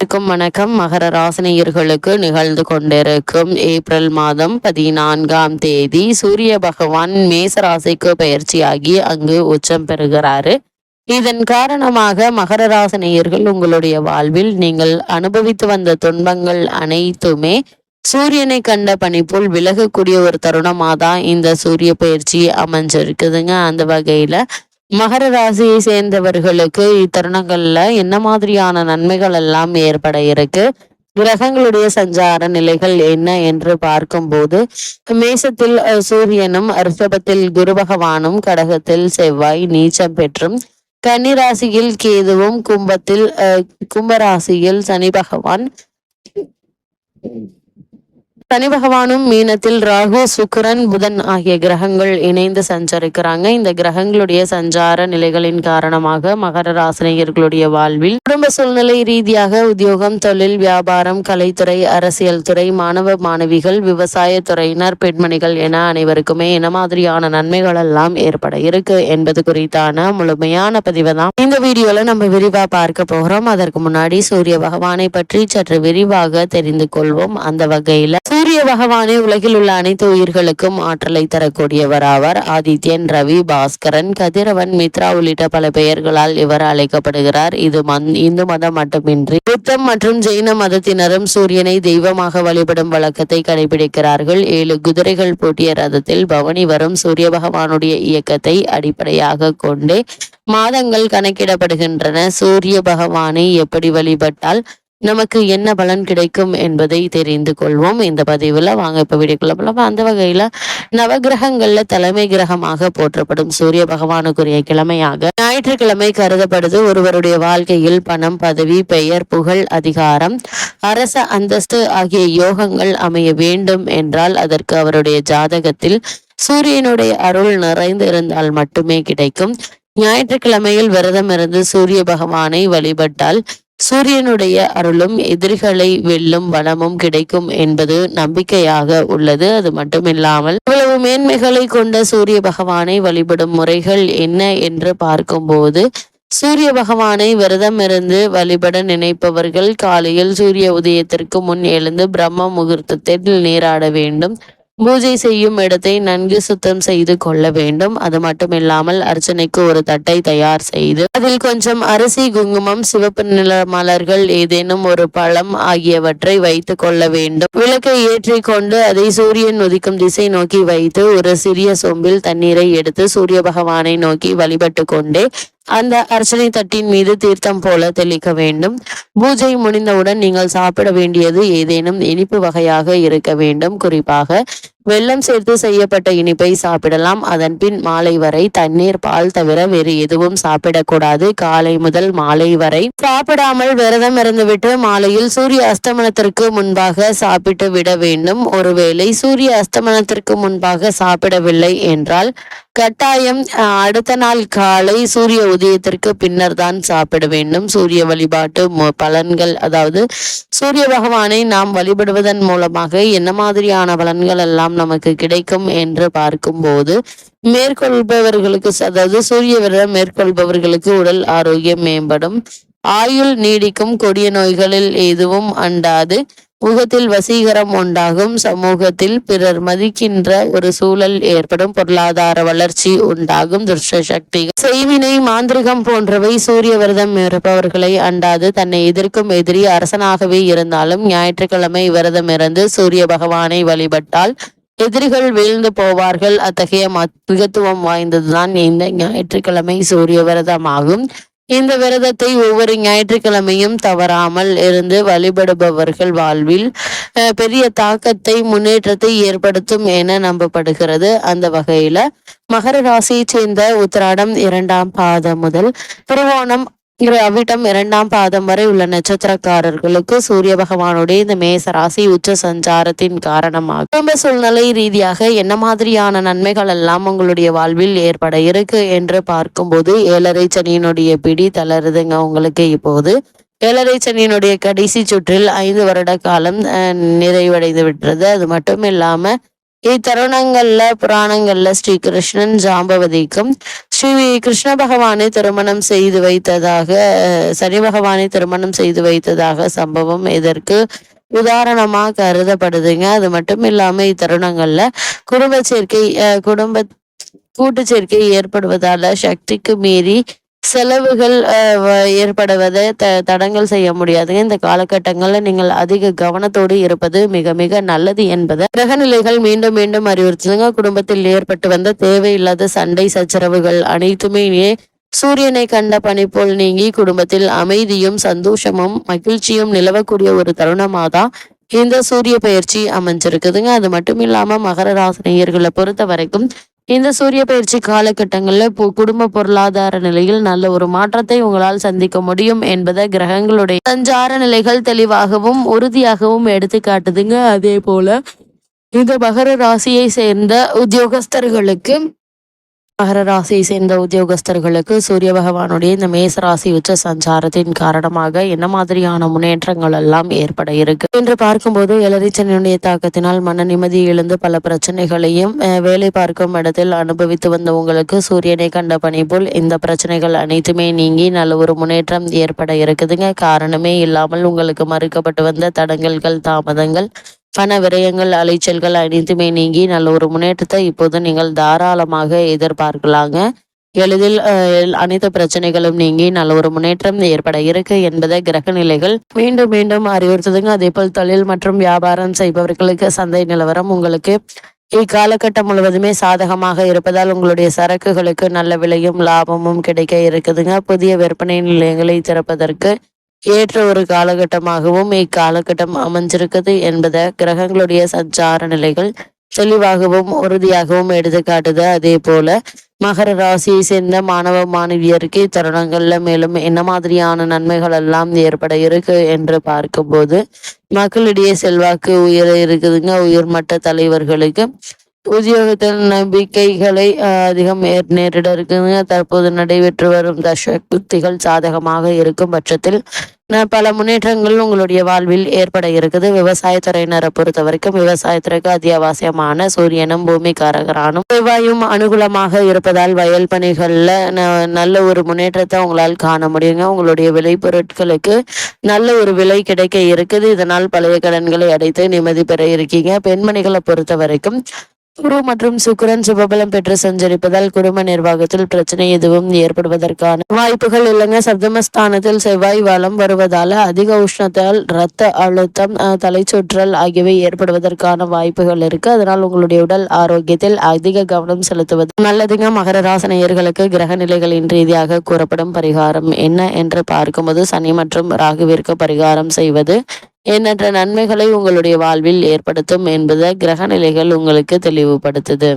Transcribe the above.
அனைவருக்கும் வணக்கம். மகர ராசினியர்களுக்கு நிகழ்ந்து கொண்டிருக்கும் ஏப்ரல் மாதம் பதினான்காம் தேதி சூரிய பகவான் மேச ராசிக்கு பயிற்சியாகி அங்கு உச்சம் பெறுகிறாரு. இதன் காரணமாக மகர ராசினியர்கள் உங்களுடைய வாழ்வில் நீங்கள் அனுபவித்து வந்த துன்பங்கள் அனைத்துமே சூரியனை கண்ட பனிப்புள் விலகக்கூடிய ஒரு தருணமாக தான் இந்த சூரிய பயிற்சி அமைஞ்சிருக்குதுங்க. அந்த வகையில மகர ராசியை சேர்ந்தவர்களுக்கு இத்தருணங்கள்ல என்ன மாதிரியான நன்மைகள் எல்லாம் ஏற்பட இருக்கு? கிரகங்களுடைய சஞ்சார நிலைகள் என்ன என்று பார்க்கும்போது மேசத்தில் சூரியனும் ரிஷபத்தில் குரு பகவானும் கடகத்தில் செவ்வாய் நீச்சம் பெற்றும் கன்னிராசியில் கேதுவும் கும்பத்தில் அஹ், கும்பராசியில் சனி பகவான் சனி பகவானும் மீனத்தில் ராகு சுக்கரன் புதன் ஆகிய கிரகங்கள் இணைந்து சஞ்சரிக்கிறாங்க. இந்த கிரகங்களுடைய சஞ்சார நிலைகளின் காரணமாக மகர ராசினியர்களுடைய வாழ்வில் குடும்ப சூழ்நிலை ரீதியாக உத்தியோகம் தொழில் வியாபாரம் கலைத்துறை அரசியல் துறை மாணவ மாணவிகள் விவசாய துறையினர் பெண்மணிகள் என அனைவருக்குமே என்ன மாதிரியான நன்மைகள் எல்லாம் ஏற்பட இருக்கு என்பது குறித்தான முழுமையான பதிவு தான். இந்த வீடியோல நம்ம விரிவா பார்க்க போகிறோம் அதற்கு முன்னாடி சூரிய பகவானை பற்றி சற்று விரிவாக தெரிந்து கொள்வோம். அந்த வகையில சூரிய பகவானே உலகில் உள்ள அனைத்து உயிர்களுக்கும் ஆற்றலை தரக்கூடியவர் ஆவார் ஆதித்யன் ரவி பாஸ்கரன் கதிரவன் மித்ரா உள்ளிட்ட பல பெயர்களால் இவர் அழைக்கப்படுகிறார். இது இந்து மதம் மட்டுமின்றி புத்தம் மற்றும் ஜெயின மதத்தினரும் சூரியனை தெய்வமாக வழிபடும் வழக்கத்தை கடைபிடிக்கிறார்கள். ஏழு குதிரைகள் பூட்டிய ரதத்தில் பவனி வரும் சூரிய பகவானுடைய இயக்கத்தை அடிப்படையாக கொண்டே மாதங்கள் கணக்கிடப்படுகின்றன. சூரிய பகவானை எப்படி வழிபட்டால் நமக்கு என்ன பலன் கிடைக்கும் என்பதை தெரிந்து கொள்வோம். இந்த பதிவுல வாங்க இப்ப வீடியோக்குள்ள போலாம். அந்த வகையில நவகிரகங்கள்ல தலைமை கிரகமாக போற்றப்படும் சூரிய பகவானுக்குரிய கிழமையாக ஞாயிற்றுக்கிழமை கருதப்படுது. ஒருவருடைய வாழ்க்கையில் பணம் பதவி பெயர் புகழ் அதிகாரம் அரச அந்தஸ்து ஆகிய யோகங்கள் அமைய வேண்டும் என்றால் அதற்கு அவருடைய ஜாதகத்தில் சூரியனுடைய அருள் நிறைந்து இருந்தால் மட்டுமே கிடைக்கும். ஞாயிற்றுக்கிழமையில் விரதம் இருந்து சூரிய பகவானை வழிபட்டால் சூரியனுடைய அருளும் எதிரிகளை வெல்லும் வளமும் கிடைக்கும் என்பது நம்பிக்கையாக உள்ளது. அது மட்டுமில்லாமல் இவ்வளவு மேன்மைகளை கொண்ட சூரிய பகவானை வழிபடும் முறைகள் என்ன என்று பார்க்கும்போது சூரிய பகவானை விரதம் இருந்து வழிபட நினைப்பவர்கள் காலையில் சூரிய உதயத்திற்கு முன் எழுந்து பிரம்ம முகூர்த்தத்தில் நீராட வேண்டும். பூஜை செய்யும் இடத்தை நன்கு சுத்தம் செய்து கொள்ள வேண்டும். அது மட்டும் இல்லாமல் அர்ச்சனைக்கு ஒரு தட்டை தயார் செய்து அதில் கொஞ்சம் அரிசி குங்குமம் சிவப்பு நில மலர்கள் ஏதேனும் ஒரு பழம் ஆகியவற்றை வைத்து கொள்ள வேண்டும். விளக்கை ஏற்றி கொண்டு அதை சூரியன் உதிக்கும் திசை நோக்கி வைத்து ஒரு சிறிய சொம்பில் தண்ணீரை எடுத்து சூரிய பகவானை நோக்கி வழிபட்டு கொண்டே அந்த அர்ச்சனை தட்டின் மீது தீர்த்தம் போல தெளிக்க வேண்டும். பூஜை முடிந்தவுடன் நீங்கள் சாப்பிட வேண்டியது ஏதேனும் இனிப்பு வகையாக இருக்க வேண்டும். குறிப்பாக வெள்ளம் சேர்த்து செய்யப்பட்ட இனிப்பை சாப்பிடலாம். அதன் பின் மாலை வரை தண்ணீர் பால் தவிர வேறு எதுவும் சாப்பிடக்கூடாது. காலை முதல் மாலை வரை சாப்பிடாமல் விரதம் இருந்துவிட்டு மாலையில் சூரிய அஸ்தமனத்திற்கு முன்பாக சாப்பிட்டு விட வேண்டும். ஒருவேளை சூரிய அஸ்தமனத்திற்கு முன்பாக சாப்பிடவில்லை என்றால் கட்டாயம் அடுத்த நாள் காலை சூரிய உதயத்திற்கு பின்னர் தான் சாப்பிட வேண்டும். சூரிய வழிபாட்டு பலன்கள் அதாவது சூரிய பகவானை நாம் வழிபடுவதன் மூலமாக என்ன மாதிரியான பலன்கள் எல்லாம் நமக்கு கிடைக்கும் என்று பார்க்கும்போது மேற்கொள்பவர்களுக்கு அதாவது சூரிய விரதம் மேற்கொள்பவர்களுக்கு உடல் ஆரோக்கியம் மேம்படும். ஆயுள் நீடிக்கும் கொடிய நோய்களில் எதுவும் அண்டாது. முகத்தில் வசீகரம் உண்டாகும். சமூகத்தில் பிறர் மதிக்கின்ற ஒரு சூழல் ஏற்படும். பொருளாதார வளர்ச்சி உண்டாகும். துஷ்ட சக்தி செய்வினை மாந்திரிகம் போன்றவை சூரிய விரதம் இருப்பவர்களை அண்டாது. தன்னை எதிர்க்கும் எதிரி அரசனாகவே இருந்தாலும் ஞாயிற்றுக்கிழமை விரதம் இருந்து சூரிய பகவானை வழிபட்டால் எதிரிகள் வீழ்ந்து போவார்கள். அத்தகைய மகத்துவம் வாய்ந்ததுதான் இந்த ஞாயிற்றுக்கிழமை சூரிய விரதமாகும். இந்த விரதத்தை ஒவ்வொரு ஞாயிற்றுக்கிழமையும் தவறாமல் இருந்து வழிபடுபவர்கள் வாழ்வில் அஹ், பெரிய தாக்கத்தை முன்னேற்றத்தை ஏற்படுத்தும் என நம்பப்படுகிறது. அந்த வகையில மகர ராசியை சேர்ந்த உத்திராடம் இரண்டாம் பாதம் முதல் திருவோணம் இரு அவிட்டம் இரண்டாம் பாதம் வரை உள்ள நட்சத்திரக்காரர்களுக்கு சூரிய பகவானுடைய இந்த மேச ராசி உச்ச சஞ்சாரத்தின் காரணமாக. குடும்ப சூழ்நிலை ரீதியாக என்ன மாதிரியான நன்மைகள் எல்லாம் உங்களுடைய வாழ்வில் ஏற்பட இருக்கு என்று பார்க்கும்போது ஏழரை சனியினுடைய பிடி தளருதுங்க உங்களுக்கு இப்போது. ஏழரை சனியினுடைய கடைசி சுற்றில் ஐந்து வருட காலம் அஹ், நிறைவடைந்து விட்டது. அது மட்டும் இல்லாம இத்தருணங்கள்ல புராணங்கள்ல ஸ்ரீ கிருஷ்ணன் ஜாம்பவதிக்கும் ஸ்ரீ கிருஷ்ண பகவானை திருமணம் செய்து வைத்ததாக சனி பகவானை திருமணம் செய்து வைத்ததாக சம்பவம் இதற்கு உதாரணமா கருதப்படுதுங்க. அது மட்டும் இல்லாம இத்தருணங்கள்ல குடும்ப சேர்க்கை குடும்ப கூட்டு சேர்க்கை ஏற்படுவதால சக்திக்கு மீறி செலவுகள் ஏற்படுவதை த தடங்கல் செய்ய முடியாதுங்க. இந்த காலகட்டங்களில் நீங்கள் அதிக கவனத்தோடு இருப்பது மிக மிக நல்லது என்பதை. கிரகநிலைகள் மீண்டும் மீண்டும் அறிவுறுத்துதுங்க குடும்பத்தில் ஏற்பட்டு வந்த தேவையில்லாத சண்டை சச்சரவுகள் அனைத்துமே சூரியனை கண்ட பணி போல் நீங்கி குடும்பத்தில் அமைதியும் சந்தோஷமும் மகிழ்ச்சியும் நிலவக்கூடிய ஒரு தருணமாக தான் இந்த சூரிய பயிற்சி அமைஞ்சிருக்குதுங்க. அது மட்டும் இல்லாமல் மகர ராசினியர்களை பொறுத்த வரைக்கும் இந்த சூரிய பயிற்சி காலகட்டங்களில் குடும்ப பொருளாதார நிலையில் நல்ல ஒரு மாற்றத்தை உங்களால் சந்திக்க முடியும் என்பதை கிரகங்களுடைய சஞ்சார நிலைகள் தெளிவாகவும் உறுதியாகவும் எடுத்து காட்டுதுங்க. அதே போல இந்த மகர ராசியை சேர்ந்த உத்தியோகஸ்தர்களுக்கு மகர ராசியை சேர்ந்த உத்தியோகஸ்தர்களுக்கு சூரிய பகவானுடைய இந்த மேச ராசி உச்ச சஞ்சாரத்தின் காரணமாக என்ன மாதிரியான முன்னேற்றங்கள் எல்லாம் ஏற்பட இருக்கு? என்று பார்க்கும்போது எலரிச்சனுடைய தாக்கத்தினால் மன நிம்மதி எழுந்து பல பிரச்சனைகளையும் வேலை பார்க்கும் இடத்தில் அனுபவித்து வந்த உங்களுக்கு சூரியனை கண்ட பணி போல் இந்த பிரச்சனைகள் அனைத்துமே நீங்கி நல்ல ஒரு முன்னேற்றம் ஏற்பட இருக்குதுங்க. காரணமே இல்லாமல் உங்களுக்கு மறுக்கப்பட்டு வந்த தடங்கல்கள் தாமதங்கள் பண விரயங்கள் அலைச்சல்கள் அனைத்துமே நீங்கி நல்ல ஒரு முன்னேற்றத்தை இப்போது நீங்கள் தாராளமாக எதிர்பார்க்கலாங்க. எளிதில் அனைத்து பிரச்சனைகளும் நீங்கி நல்ல ஒரு முன்னேற்றம் ஏற்பட இருக்கு என்பதை கிரக நிலைகள் மீண்டும் மீண்டும் அறிவுறுத்துதுங்க. அதே போல் தொழில் மற்றும் வியாபாரம் செய்பவர்களுக்கு சந்தை நிலவரம் உங்களுக்கு இக்காலகட்டம் முழுவதுமே சாதகமாக இருப்பதால் உங்களுடைய சரக்குகளுக்கு நல்ல விலையும் லாபமும் கிடைக்க இருக்குதுங்க. புதிய விற்பனை நிலையங்களை திறப்பதற்கு ஏற்ற ஒரு காலகட்டமாகவும் இக்காலகட்டம் அமைஞ்சிருக்குது என்பதை கிரகங்களுடைய சஞ்சார நிலைகள் தெளிவாகவும் உறுதியாகவும் எடுத்துக்காட்டுது அதே போல மகர ராசியை சேர்ந்த மாணவ மாணவியருக்கு தருணங்கள்ல மேலும் என்ன மாதிரியான நன்மைகள் எல்லாம் ஏற்பட இருக்கு என்று பார்க்கும்போது மக்களிடையே செல்வாக்கு உயர இருக்குதுங்க. உயர்மட்ட தலைவர்களுக்கு உத்தியோகத்தில் நம்பிக்கைகளை அதிகம் நேரிட இருக்குதுங்க. தற்போது நடைபெற்று வரும் தச சாதகமாக இருக்கும் பட்சத்தில் பல முன்னேற்றங்கள் உங்களுடைய வாழ்வில் ஏற்பட இருக்குது. விவசாயத்துறையினரை பொறுத்த வரைக்கும் விவசாயத்திற்கு அத்தியாவசியமான சூரியனும் பூமிக்காரகரானும் செவ்வாயும் அனுகூலமாக இருப்பதால் வயல் பணிகளில் நல்ல ஒரு முன்னேற்றத்தை உங்களால் காண முடியுங்க. உங்களுடைய விளைபொருட்களுக்கு நல்ல ஒரு விலை கிடைக்க இருக்குது. இதனால் பழைய கடன்களை அடைத்து நிம்மதி பெற இருக்கீங்க. பெண்மணிகளை பொறுத்த வரைக்கும் குரு மற்றும் சுக்கரன் சுபபலம் பெற்று சஞ்சரிப்பதால் குடும்ப நிர்வாகத்தில் பிரச்சனை எதுவும் ஏற்படுவதற்கான வாய்ப்புகள் இல்லைங்க. சப்தமஸ்தானத்தில் செவ்வாய் வளம் வருவதால அதிக உஷ்ணத்தால் ரத்த அழுத்தம் தலைச்சுற்றல் ஆகியவை ஏற்படுவதற்கான வாய்ப்புகள் இருக்கு. அதனால் உங்களுடைய உடல் ஆரோக்கியத்தில் அதிக கவனம் செலுத்துவது நல்லதுங்க. மகர ராசனையர்களுக்கு கிரக நிலைகளின் ரீதியாக கூறப்படும் பரிகாரம் என்ன என்று பார்க்கும்போது சனி மற்றும் ராகுவிற்கு பரிகாரம் செய்வது எண்ணற்ற நன்மைகளை உங்களுடைய வாழ்வில் ஏற்படுத்தும் என்பதை கிரக நிலைகள் உங்களுக்கு தெளிவுபடுத்துது.